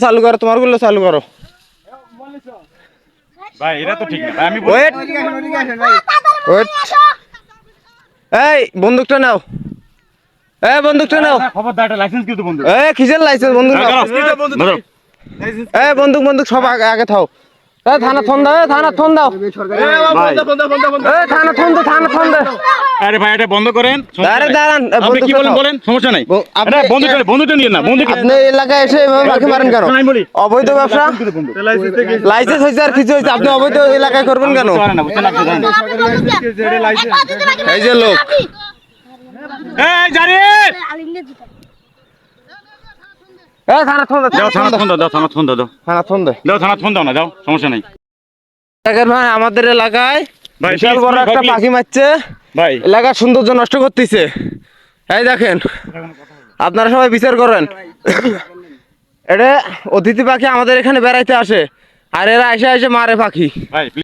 চালু করো তোমারগুলো চালু করো ভাই এটা তো ঠিক না ভাই আমি ওয়েট ওয়েট এই বন্দুকটা নাও এই বন্দুকটা নাও খবরদারটা লাইসেন্স কিন্তু বন্ধু এই কিসের লাইসেন্স বন্দুক এই বন্দুক বন্দুক সব আগে আগে থাও থানা ফোন দাও থানা ফোন দাও। থানা ফোন দাও থানা ফোন দাও। আরে ভাই এটা বন্ধ করেন দাঁড়ান, আপনি কি বলেন বলেন সমস্যা নাই। আপনি- বন্ধুটা বন্ধুটা নিয়ে না বন্ধু আপনি এলাকায় এসে এভাবে মাকে মারেন কেন? অবৈধ ব্যবসা? লাইসেন্স হয়েছে আর কিছু হয়েছে আপনি অবৈধ এলাকায় করবেন কেন? এই যে লোক। এই জারি এই থানা ফোন দাও দাও থানা ফোন দাও দাও থানা ফোন দাও। দাও থানা ফোন দাও। দাও থানা ফোন দাও না দাও সমস্যা নাই। দেখেন ভাই আমাদের এলাকায় বিশাল বড় একটা পাখি মারছে। ভাই। এলাকার সৌন্দর্য নষ্ট করতেছে। এই দেখেন আপনারা সবাই বিচার করেন। এটা অতিথি পাখি আমাদের এখানে বেড়াইতে আসে আর এরা এসে এসে মারে পাখি।